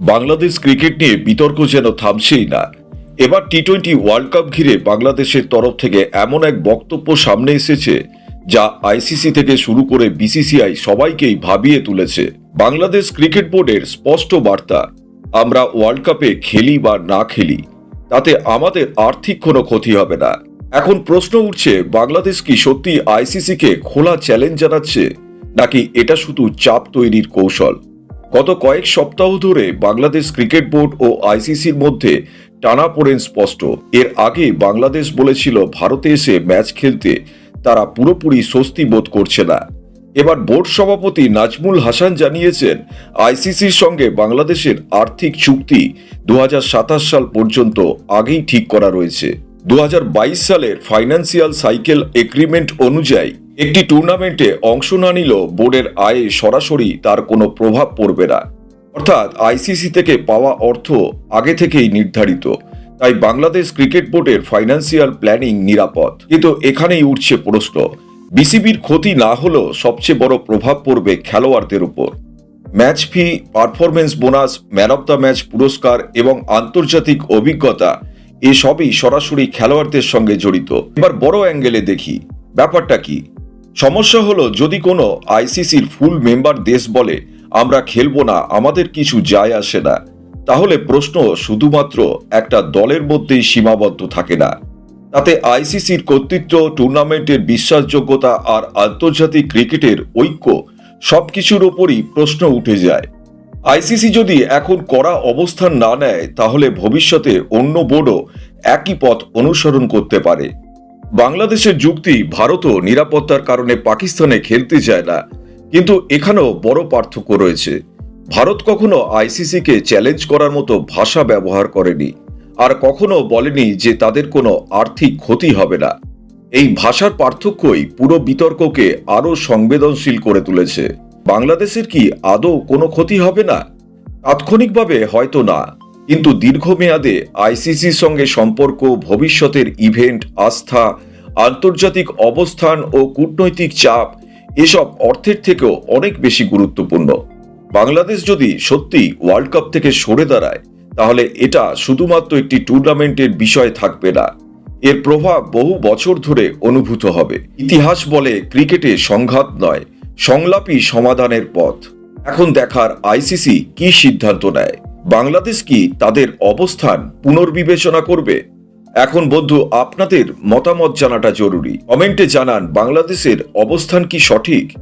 Bangladesh cricket নিয়ে বিতর্ক যেন থামছেই না। এবার টি টোয়েন্টি ওয়ার্ল্ড কাপ ঘিরে বাংলাদেশের তরফ থেকে এমন এক বক্তব্য সামনে এসেছে, যা আইসিসি থেকে শুরু করে বিসিসিআই সবাইকেই ভাবিয়ে তুলেছে। বাংলাদেশ ক্রিকেট বোর্ডের স্পষ্ট বার্তা, আমরা ওয়ার্ল্ড কাপে খেলি বা না খেলি, তাতে আমাদের আর্থিক কোনো ক্ষতি হবে না। এখন প্রশ্ন উঠছে, বাংলাদেশ কি সত্যি আইসিসিকে খোলা চ্যালেঞ্জ জানাচ্ছে, নাকি এটা শুধু চাপ তৈরির কৌশল? গত কয়েক সপ্তাহ ধরে বাংলাদেশ ক্রিকেট বোর্ড ও আইসিসির মধ্যে টানাপোড়েন স্পষ্ট। এর আগে বাংলাদেশ বলেছিল ভারতে এসে ম্যাচ খেলতে তারা পুরোপুরি স্বস্তি বোধ করছে না। এবার বোর্ড সভাপতি নাজমুল হাসান জানিয়েছেন, আইসিসির সঙ্গে বাংলাদেশের আর্থিক চুক্তি দু হাজার সাতাশ সাল পর্যন্ত আগেই ঠিক করা রয়েছে। দু হাজার বাইশ সালের ফাইন্যান্সিয়াল সাইকেল এগ্রিমেন্ট অনুযায়ী একটি টুর্নামেন্টে অংশ না নিলেও বোর্ডের আয়ে সরাসরি তার কোনো প্রভাব পড়বে না। অর্থাৎ আইসিসি থেকে পাওয়া অর্থ আগে থেকেই নির্ধারিত। তাই বাংলাদেশ ক্রিকেট বোর্ডের ফাইন্যান্সিয়াল প্ল্যানিং নিরাপদ। কিন্তু এখানেই উঠছে প্রশ্ন, বিসিবির ক্ষতি না হলেও সবচেয়ে বড় প্রভাব পড়বে খেলোয়াড়দের উপর। Match fee performance bonus man of the match পুরস্কার এবং আন্তর্জাতিক অভিজ্ঞতা, এসবই সরাসরি খেলোয়াড়দের সঙ্গে জড়িত। এবার বড় অ্যাঙ্গেলে দেখি। ব্যাপারটা কি? সমস্যা হলো, যদি কোনো আইসিসির ফুল মেম্বার দেশ বলে, আমরা খেলব না, আমাদের কিছু যায় আসে না, তাহলে প্রশ্ন শুধুমাত্র একটা দলের মধ্যেই সীমাবদ্ধ থাকে না। তাতে আইসিসির কর্তৃত্ব, টুর্নামেন্টের বিশ্বাসযোগ্যতা আর আন্তর্জাতিক ক্রিকেটের ঐক্য সবকিছুর ওপরই প্রশ্ন উঠে যায়। আইসিসি যদি এখন কড়া অবস্থান না নেয়, তাহলে ভবিষ্যতে অন্য বোর্ডও একই পথ অনুসরণ করতে পারে। বাংলাদেশের যুক্তি ভারতও নিরাপত্তার কারণে পাকিস্তানে খেলতে যায় না। কিন্তু এখানেও বড় পার্থক্য রয়েছে। ভারত কখনো আইসিসিকে চ্যালেঞ্জ করার মতো ভাষা ব্যবহার করেনি আর কখনো বলেনি যে তাদের কোনো আর্থিক ক্ষতি হবে না। এই ভাষার পার্থক্যই পুরো বিতর্ককে আরও সংবেদনশীল করে তুলেছে। বাংলাদেশের কি আদৌ কোনো ক্ষতি হবে না? তাৎক্ষণিকভাবে হয়তো না। কিন্তু দীর্ঘমেয়াদে আইসিসির সঙ্গে সম্পর্ক, ভবিষ্যতের ইভেন্ট, আস্থা, আন্তর্জাতিক অবস্থান ও কূটনৈতিক চাপ এসব অর্থের থেকেও অনেক বেশি গুরুত্বপূর্ণ। বাংলাদেশ যদি সত্যি ওয়ার্ল্ড কাপ থেকে সরে দাঁড়ায়, তাহলে এটা শুধুমাত্র একটি টুর্নামেন্টের বিষয় থাকবে না। এর প্রভাব বহু বছর ধরে অনুভূত হবে। ইতিহাস বলে ক্রিকেটে সংঘাত নয়, সংলাপই সমাধানের পথ। এখন দেখার আইসিসি কি সিদ্ধান্ত নেয়? বাংলাদেশ কি তাদের অবস্থান পুনর্বিবেচনা করবে? এখন বন্ধু, আপনাদের মতামত জানাটা জরুরি। কমেন্টে জানান, বাংলাদেশের অবস্থান কি সঠিক?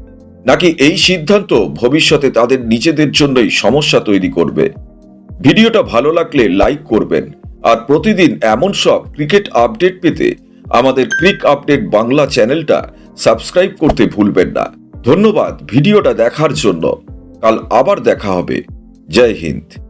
নাকি এই সিদ্ধান্ত ভবিষ্যতে তাদের নিজেদের জন্যই সমস্যা তৈরি করবে? ভিডিওটা ভালো লাগলে লাইক করবেন। আর প্রতিদিন এমন সব ক্রিকেট আপডেট পেতে আমাদের ক্রিক আপডেট বাংলা চ্যানেলটা সাবস্ক্রাইব করতে ভুলবেন না। ধন্যবাদ ভিডিওটা দেখার জন্য। কাল আবার দেখা হবে। জয় হিন্দ।